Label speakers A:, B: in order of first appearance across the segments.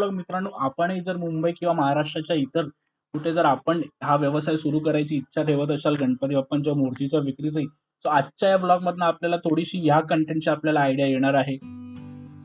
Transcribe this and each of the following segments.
A: Blog मित्रांनो आपणही जर मुंबई किंवा महाराष्ट्राच्या इतर कुठे जर आपण हा व्यवसाय सुरू करायची इच्छा ठेवत असाल गणपती बाप्पांच्या मूर्तीच्या विक्रीची सो आजच्या या ब्लॉगमधनं आपल्याला थोडीशी या कंटेंटची आपल्याला आयडिया येणार आहे.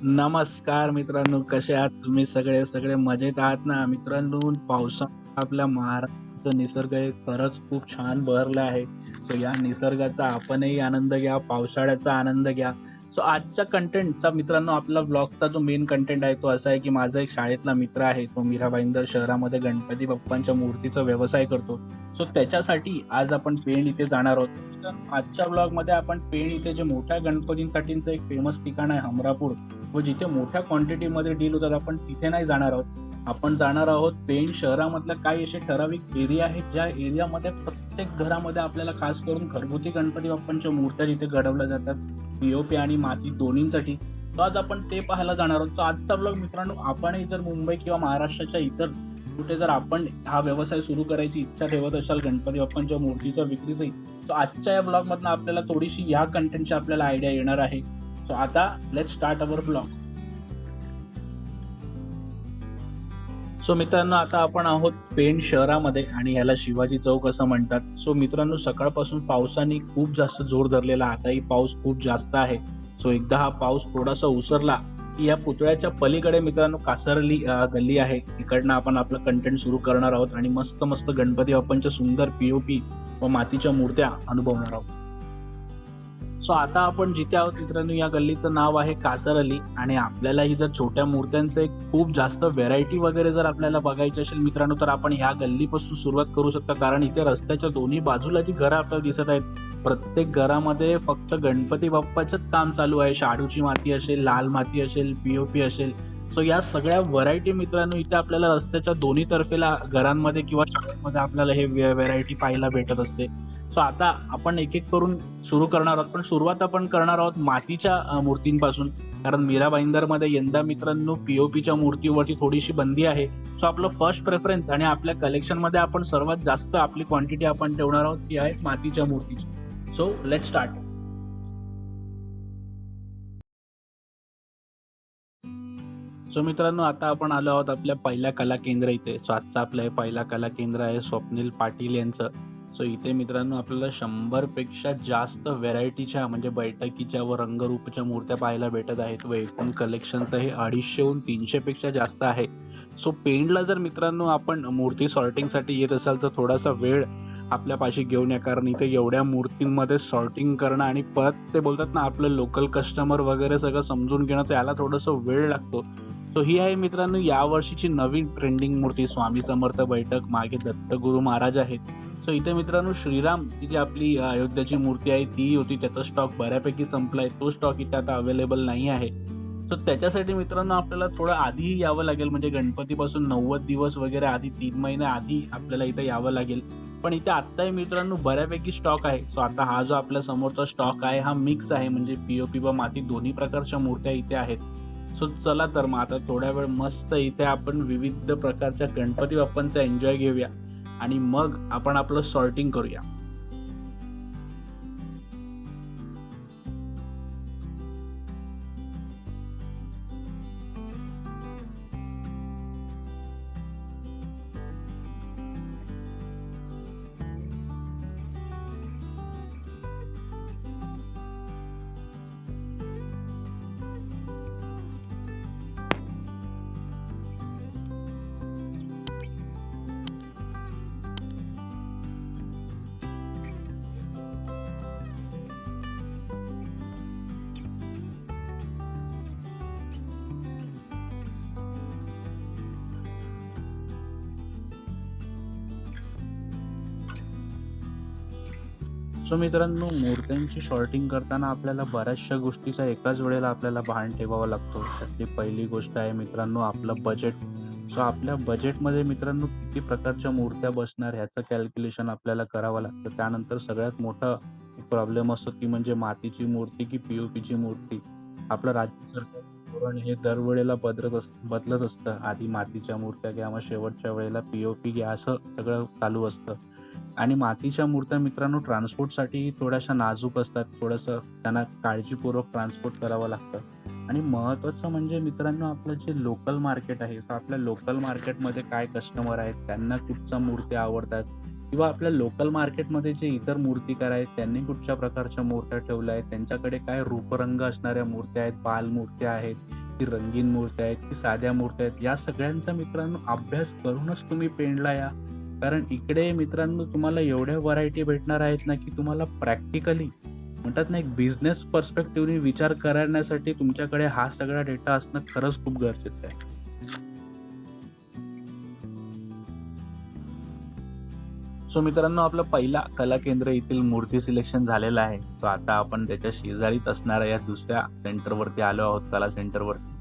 A: नमस्कार मित्रांनो कसे आहात तुम्ही? सगळे सगळे मजेत आहात ना? मित्रांनो पावसा आपल्या महाराष्ट्राचा निसर्ग हे खरंच खूप छान बहरला आहे. सो या निसर्गाचा आपणही आनंद घ्या पावसाळ्याचा आनंद घ्या. सो आजच्या कंटेंटचा मित्रांनो आपला ब्लॉगचा जो मेन कंटेंट आहे तो असा आहे की माझा एक शाळेतला मित्र आहे तो मीराबाईंदर शहरामध्ये गणपती बाप्पांच्या मूर्तीचा व्यवसाय करतो. सो त्याच्यासाठी आज आपण पेण इथे जाणार आहोत. आजच्या ब्लॉगमध्ये आपण पेण इथे जे मोठ्या गणपतींसाठीचं एक फेमस ठिकाण आहे हमरापूर. व जिथे मोठ्या क्वांटिटीमध्ये डील होतात आपण तिथे नाही जाणार आहोत. आपण जाणार आहोत पेण शहरामधल्या काही असे ठराविक एरिया आहेत ज्या एरियामध्ये प्रत्येक घरामध्ये आपल्याला खास करून घरगुती गणपती बाप्पांच्या मूर्त्या जिथे घडवल्या जातात पीओपी आणि माती दोन्हींसाठी. तो आज आपण ते पाहायला जाणार आहोत. आजचा ब्लॉग मित्रांनो आपणही जर मुंबई किंवा महाराष्ट्राच्या इतर कुठे जर आपण हा व्यवसाय सुरू करायची इच्छा ठेवत असाल गणपती बाप्पांच्या मूर्तीच्या विक्रीची तर आजच्या या ब्लॉगमधनं आपल्याला थोडीशी या कंटेंटची आपल्याला आयडिया येणार आहे. सो आता let start our blog so मित्रांनो आता आपण आहोत पेण शहरामध्ये आणि याला शिवाजी चौक असं म्हणतात. सो मित्रांनो सकाळपासून पावसाने खूप जास्त जोर धरलेला. आताही पाऊस खूप जास्त आहे. सो एकदा हा पाऊस थोडासा उसरला की या पुतळ्याच्या पलीकडे मित्रांनो कासरली गल्ली आहे. तिकडनं आपण आपलं कंटेंट सुरू करणार आहोत आणि मस्त मस्त गणपती बाप्पांच्या सुंदर पीओपी व मातीच्या मूर्त्या अनुभवणार आहोत. सो आता आपण जिथे आहोत मित्रांनो या गल्लीचं नाव आहे कासर अली. आणि आपल्याला ही जर छोट्या मूर्त्यांचं एक खूप जास्त व्हेरायटी वगैरे जर आपल्याला बघायची असेल मित्रांनो तर आपण ह्या गल्लीपासून सुरुवात करू शकता. कारण इथे रस्त्याच्या दोन्ही बाजूला जी घरं आपल्याला दिसत आहेत प्रत्येक घरामध्ये फक्त गणपती बाप्पाचंच काम चालू आहे. शाडूची माती असेल लाल माती असेल पीओपी असेल. सो या सगळ्या व्हरायटी मित्रांनो इथे आपल्याला रस्त्याच्या दोन्ही तर्फेला घरांमध्ये किंवा शाळांमध्ये आपल्याला हे व्हरायटी पाहायला भेटत असते. सो आता आपण एक एक करून सुरू करणार आहोत. पण सुरुवात आपण करणार आहोत मातीच्या मूर्तींपासून. कारण मीरा यंदा मित्रांनो पीओपीच्या मूर्तीवरती थोडीशी बंदी आहे. सो आपलं फर्स्ट प्रेफरन्स आणि आपल्या कलेक्शनमध्ये आपण सर्वात जास्त आपली क्वांटिटी आपण ठेवणार आहोत ती आहे मातीच्या मूर्तीची. सो लेट स्टार्ट सो मित्रांनो आता आपण आलो आहोत आपल्या पहिल्या कला केंद्र इथे. सो आजचा आपलं हे पहिला कला केंद्र आहे स्वप्नील पाटील यांचं. सो इथे मित्रांनो आपल्याला शंभरपेक्षा जास्त व्हेरायटीच्या म्हणजे बैठकीच्या व रंगरूपच्या मूर्त्या पाहायला भेटत आहेत. व एकूण कलेक्शन तर हे अडीचशेहून तीनशेपेक्षा जास्त आहे. सो पेंडला जर मित्रांनो आपण मूर्ती सॉर्टिंगसाठी येत असाल तर थोडासा वेळ आपल्या पाशी घेऊन या. कारण इथे एवढ्या मूर्तींमध्ये सॉर्टिंग करणं आणि परत ते बोलतात ना आपलं लोकल कस्टमर वगैरे सगळं समजून घेणं त्याला थोडंसं वेळ लागतो. सो ही आहे मित्रांनो यावर्षीची नवीन ट्रेंडिंग मूर्ती. स्वामी समर्थ बैठक मागे दत्तगुरु महाराज आहेत. सो इथे मित्रांनो श्रीराम ती जी आपली अयोध्याची मूर्ती आहे ती होती. त्याचा स्टॉक बऱ्यापैकी संपलाय. तो स्टॉक इथे आता अवेलेबल नाही आहे. सो त्याच्यासाठी मित्रांनो आपल्याला थोडं आधीही यावं लागेल. म्हणजे गणपतीपासून नव्वद दिवस वगैरे आधी तीन महिने आधी आपल्याला इथे यावं लागेल. पण इथे आत्ताही मित्रांनो बऱ्यापैकी स्टॉक आहे. सो आता हा जो आपल्या समोरचा स्टॉक आहे हा मिक्स आहे. म्हणजे पीओपी व माती दोन्ही प्रकारच्या मूर्त्या इथे आहेत. सो चला तर मग आता थोड्या वेळ मस्त इथे आपण विविध प्रकारच्या गणपती बाप्पांचा एन्जॉय घेऊया. आणि मग आपण आपलं सॉर्टिंग करूया. सो मित्रांनो मूर्त्यांची शॉर्टिंग करताना आपल्याला बऱ्याचशा गोष्टीचा एकाच वेळेला आपल्याला भान ठेवावा लागतो. त्यातली पहिली गोष्ट आहे मित्रांनो आपलं बजेट सो आपल्या बजेटमध्ये मित्रांनो किती प्रकारच्या मूर्त्या बसणार ह्याचं कॅल्क्युलेशन आपल्याला करावं लागतं. त्यानंतर सगळ्यात मोठा प्रॉब्लेम असतो ती म्हणजे मातीची मूर्ती की पीओपीची मूर्ती. आपलं राज्य सरकार धोरण हे दरवेळेला बदलत अस बदलत असतं. आधी मातीच्या मूर्त्या घ्या मग शेवटच्या वेळेला पीओपी घ्या असं सगळं चालू असतं. आणि मातीच्या मूर्त्या मित्रांनो ट्रान्सपोर्टसाठी थोड्याशा नाजूक असतात. थोडंसं त्यांना काळजीपूर्वक ट्रान्सपोर्ट करावं लागतं. आणि महत्त्वाचं म्हणजे मित्रांनो आपलं जे लोकल मार्केट आहे सो आपल्या लोकल मार्केटमध्ये काय कस्टमर आहेत त्यांना कुठच्या मूर्त्या आवडतात? किंवा आपल्या लोकल मार्केटमध्ये जे इतर मूर्तिकार आहेत त्यांनी कुठच्या प्रकारच्या मूर्त्या ठेवल्या आहेत? त्यांच्याकडे काय रूपरंग असणाऱ्या मूर्त्या आहेत? बाल मूर्त्या आहेत की रंगीन मूर्त्या आहेत की साध्या मूर्त्या आहेत? या सगळ्यांचा मित्रांनो अभ्यास करूनच तुम्ही पेंडला या. कारण इकडे मित्रांनो तुम्हाला एवढ्या व्हरायटी भेटणार आहेत ना की तुम्हाला प्रॅक्टिकली म्हणतात ना एक बिझनेस पर्स्पेक्टिव्हने विचार करण्यासाठी तुमच्याकडे हा सगळा डेटा असणं खरंच खूप गरजेचं आहे. सो मित्रांनो आपलं पहिला कला केंद्र येथील मूर्ती सिलेक्शन झालेलं आहे. सो आता आपण त्याच्या शेजारीच असणाऱ्या या दुसऱ्या सेंटरवरती आलो आहोत कला सेंटरवरती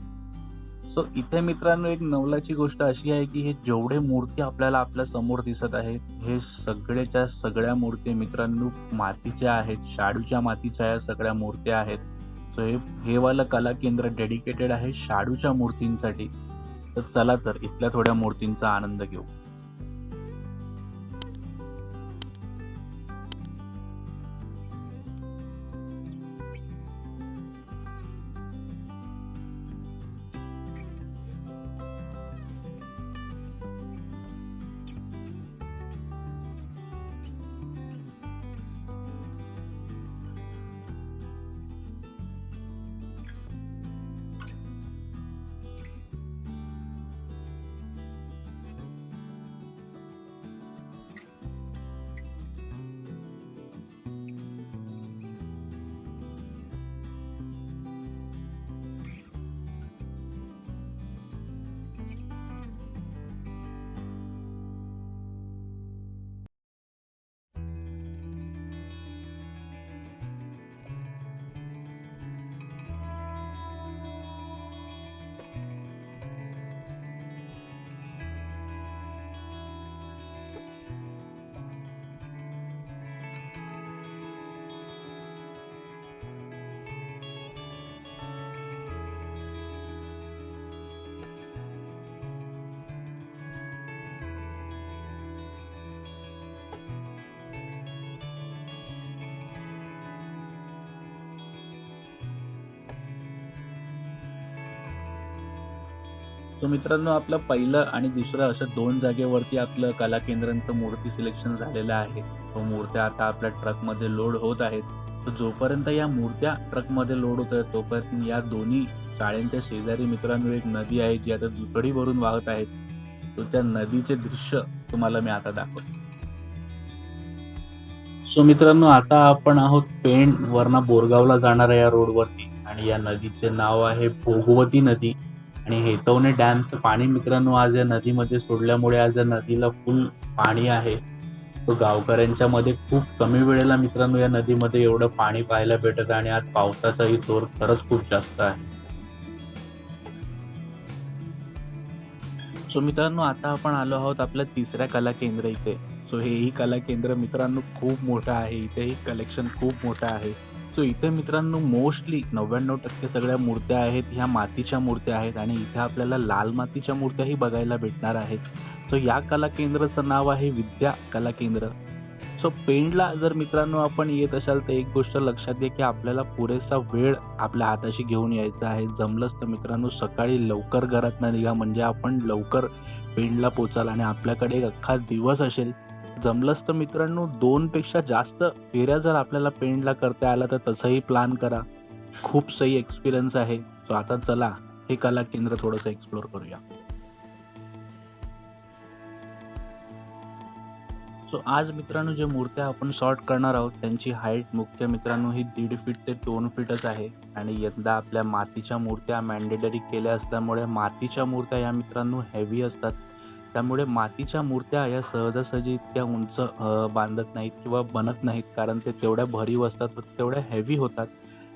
A: सो इथे मित्रांनो एक नवलाची गोष्ट अशी आहे की हे जेवढे मूर्ती आपल्याला आपल्यासमोर दिसत आहेत हे सगळ्याच्या सगळ्या मूर्ती मित्रांनो मातीच्या आहेत शाडूच्या मातीच्या या सगळ्या मूर्त्या आहेत. सो हे हे वालं कला केंद्र डेडिकेटेड आहे शाडूच्या मूर्तींसाठी. तर चला तर इथल्या थोड्या मूर्तींचा आनंद घेऊ. सो मित्रांनो आपलं पहिलं आणि दुसरं अशा दोन जागेवरती आपलं कला केंद्रांचं मूर्ती सिलेक्शन झालेलं आहे. तो मूर्त्या आता आपल्या ट्रकमध्ये लोड होत आहेत. तर जोपर्यंत या मूर्त्या ट्रकमध्ये लोड होत आहेत तोपर्यंत या दोन्ही शाळेंच्या शेजारी मित्रांनो एक नदी आहे जी आता दुथडी भरून वाहत आहेत तो त्या नदीचे दृश्य तुम्हाला मी आता दाखवतो. सो मित्रांनो आता आपण आहोत पेण वरना बोरगावला जाणाऱ्या या रोडवरती आणि या नदीचे नाव आहे भोगवती नदी. आणि हेतवणे डॅमचं पाणी मित्रांनो आज या नदीमध्ये सोडल्यामुळे आज या नदीला फुल पाणी आहे. तो गावकऱ्यांच्या मध्ये खूप कमी वेळेला मित्रांनो या नदीमध्ये एवढं पाणी पाहायला भेटत आणि आज पावसाचाही जोर खरंच खूप जास्त आहे. सो मित्रांनो आता आपण आलो आहोत आपल्या तिसऱ्या कला केंद्र इथे. सो हेही कला केंद्र मित्रांनो खूप मोठं आहे. इथेही कलेक्शन खूप मोठं आहे. सो इथे मित्रांनो मोस्टली नव्याण्णव टक्के सगळ्या मूर्त्या आहेत ह्या मातीच्या मूर्त्या आहेत आणि इथे आपल्याला लाल मातीच्या मूर्त्याही बघायला भेटणार आहेत. सो या कला केंद्राचं नाव आहे विद्या कला केंद्र. सो पेंडला जर मित्रांनो आपण येत असाल तर एक गोष्ट लक्षात घ्या की आपल्याला पुरेसा वेळ आपल्या हाताशी घेऊन यायचा आहे. जमलंच तर मित्रांनो सकाळी लवकर घरात निघा. म्हणजे आपण लवकर पेंडला पोचाल आणि आपल्याकडे एक अख्खा दिवस असेल जमलंच तर मित्रांनो दोनपेक्षा जास्त फेऱ्या जर आपल्याला पेंडला करता आला तर तसंही प्लॅन करा. खूप सही एक्सपिरियन्स आहे. सो आता चला हे कला केंद्र थोडंसं एक्सप्लोर करूया. सो आज मित्रांनो जे मूर्त्या आपण शॉर्ट करणार आहोत त्यांची हाईट मुख्य मित्रांनो ही दीड फीट ते दोन फीटच आहे. आणि यंदा आपल्या मातीच्या मूर्त्या मॅन्डेटरी केल्या असल्यामुळे मातीच्या मूर्त्या या मित्रांनो हेवी असतात. त्यामुळे मातीच्या मूर्त्या या सहजासहजी इतक्या उंच बांधत नाहीत किंवा बनत नाहीत. कारण ते तेवढ्या भरीव असतात व तेवढ्या हेवी होतात.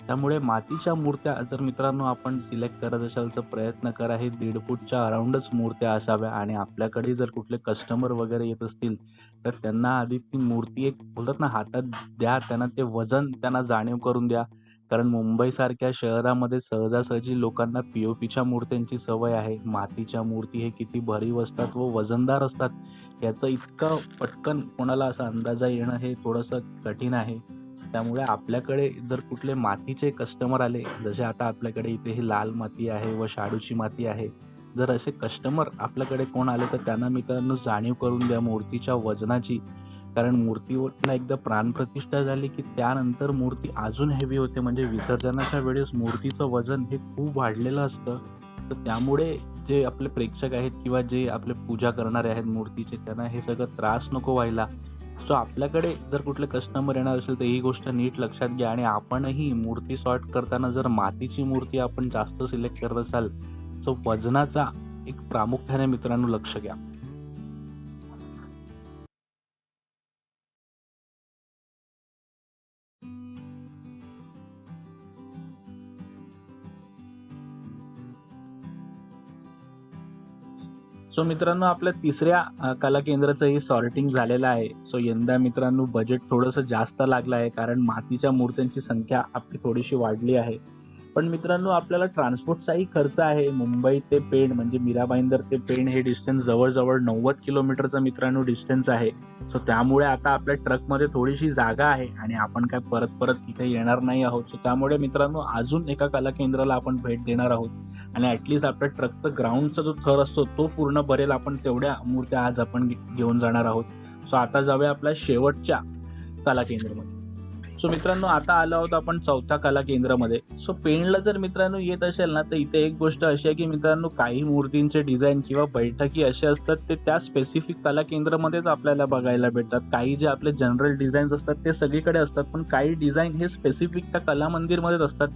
A: त्यामुळे मातीच्या मूर्त्या जर मित्रांनो आपण सिलेक्ट करत असाल तर प्रयत्न करा हे दीड फूटच्या अराउंडच मूर्त्या असाव्या. आणि आपल्याकडे जर कुठले कस्टमर वगैरे येत असतील तर त्यांना आधी ती मूर्ती एक बोलतात ना हातात द्या त्यांना ते वजन त्यांना जाणीव करून द्या. कारण मुंबईसारख्या शहरामध्ये सहजासहजी लोकांना पी ओ पीच्या मूर्त्यांची सवय आहे. मातीच्या मूर्ती हे किती भरीव असतात व वजनदार असतात याचं इतकं पटकन कोणाला असा अंदाजा येणं हे थोडंसं कठीण आहे. त्यामुळे आपल्याकडे जर कुठले मातीचे कस्टमर आले जसे आता आपल्याकडे इथे ही लाल माती आहे व शाडूची माती आहे जर असे कस्टमर आपल्याकडे कोण आले तर त्यांना मित्रांनो जाणीव करून द्या मूर्तीच्या वजनाची. कारण मूर्तीवरला एकदा प्राणप्रतिष्ठा झाली की त्यानंतर मूर्ती अजून हेवी होते. म्हणजे विसर्जनाच्या वेळेस मूर्तीचं वजन हे खूप वाढलेलं असतं. तर त्यामुळे जे आपले प्रेक्षक आहेत किंवा जे आपले पूजा करणारे आहेत मूर्तीचे त्यांना हे सगळं त्रास नको व्हायला. सो आपल्याकडे जर कुठले कस्टमर येणार असेल तर ही गोष्ट नीट लक्षात घ्या आणि आपणही मूर्ती सॉर्ट करताना जर मातीची मूर्ती आपण जास्त सिलेक्ट करत असाल सो वजनाचा एक प्रामुख्याने मित्रांनो लक्ष घ्या. सो मित्रांनो आपल्या तिसऱ्या अ, कला केंद्राचंही सॉर्टिंग झालेलं आहे. सो यंदा मित्रांनो बजेट थोडंसं जास्त लागलं आहे कारण मातीच्या मूर्त्यांची संख्या आपली थोडीशी वाढली आहे. पण मित्रांनो आपल्याला ट्रान्सपोर्टचाही खर्च आहे. मुंबई ते पेण म्हणजे मीराबाईंदर ते पेण हे डिस्टन्स जवळजवळ नव्वद किलोमीटरचा मित्रांनो डिस्टन्स आहे. सो त्यामुळे आता आपल्या ट्रकमध्ये थोडीशी जागा आहे आणि आपण काय परत परत तिथे येणार नाही आहोत. सो त्यामुळे मित्रांनो अजून एका कला केंद्राला आपण भेट देणार आहोत. आणि ॲटलिस्ट आपल्या ट्रकचं ग्राउंडचा जो थर असतो तो पूर्ण भरेल आपण तेवढ्या मूर्त्या आज आपण घेऊन जाणार आहोत. सो आता जाऊया आपल्या शेवटच्या कला केंद्रामध्ये सो मित्रांनो आता आलो आहोत आपण चौथ्या कला केंद्रामध्ये. सो पेणला जर मित्रांनो येत असेल ना तर इथे एक गोष्ट अशी आहे की मित्रांनो काही मूर्तींचे डिझाईन किंवा बैठकी असे असतात ते त्या स्पेसिफिक कला केंद्रामध्येच आपल्याला बघायला भेटतात. काही जे आपले जनरल डिझाईन्स असतात ते सगळीकडे असतात पण काही डिझाईन हे स्पेसिफिक त्या कला मंदिरमध्येच असतात.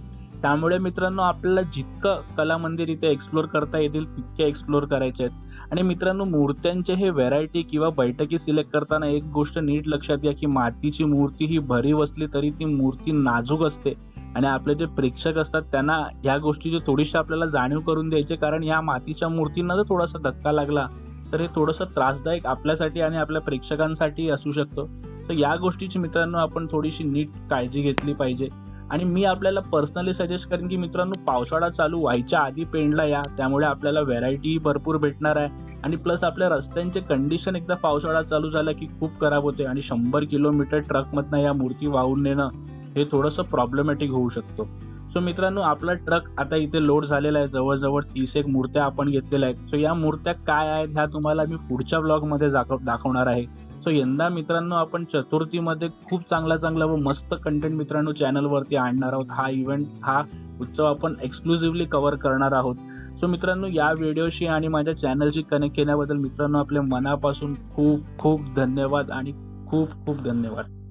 A: त्यामुळे मित्रांनो आपल्याला जितकं कला मंदिर इथे एक्सप्लोर करता येतील तितके एक्सप्लोर करायचे आहेत. आणि मित्रांनो मूर्त्यांचे हे व्हेरायटी किंवा बैठकी सिलेक्ट करताना एक गोष्ट नीट लक्षात घ्या की मातीची मूर्ती ही भरीव असली तरी ती मूर्ती नाजूक असते. आणि आपले जे प्रेक्षक असतात त्यांना ह्या गोष्टीची थोडीशी आपल्याला जाणीव करून द्यायची कारण या मातीच्या मूर्तींना जर थोडासा धक्का लागला तर हे थोडंसं त्रासदायक आपल्यासाठी आणि आपल्या प्रेक्षकांसाठी असू शकतं. तर या गोष्टीची मित्रांनो आपण थोडीशी नीट काळजी घेतली पाहिजे. आणि मी आपल्याला पर्सनली सजेस्ट करेन की मित्रांनो पावसाळा चालू व्हायच्या आधी पेंडला या. त्यामुळे आपल्याला व्हेरायटी भरपूर भेटणार आहे. आणि प्लस आपल्या रस्त्यांचे कंडिशन एकदा पावसाळा चालू झाला की खूप खराब होते. आणि शंभर किलोमीटर ट्रकमधनं या मूर्ती वाहून नेणं हे थोडंसं प्रॉब्लेमॅटिक होऊ शकतो. सो मित्रांनो आपला ट्रक आता इथे लोड झालेला आहे. जवळजवळ तीस एक मूर्त्या आपण घेतलेल्या आहेत. सो या मूर्त्या काय आहेत ह्या तुम्हाला मी पुढच्या ब्लॉगमध्ये दाखव दाखवणार आहे. सो यंदा मित्रांनो आपण चतुर्थीमध्ये खूप चांगला चांगला व मस्त कंटेंट मित्रांनो चॅनलवरती आणणार आहोत. हा इव्हेंट हा उत्सव आपण एक्सक्लुझिव्हली कव्हर करणार आहोत. सो मित्रांनो या व्हिडिओशी आणि माझ्या चॅनलशी कनेक्ट केल्याबद्दल मित्रांनो आपल्या मनापासून खूप खूप धन्यवाद आणि खूप खूप धन्यवाद.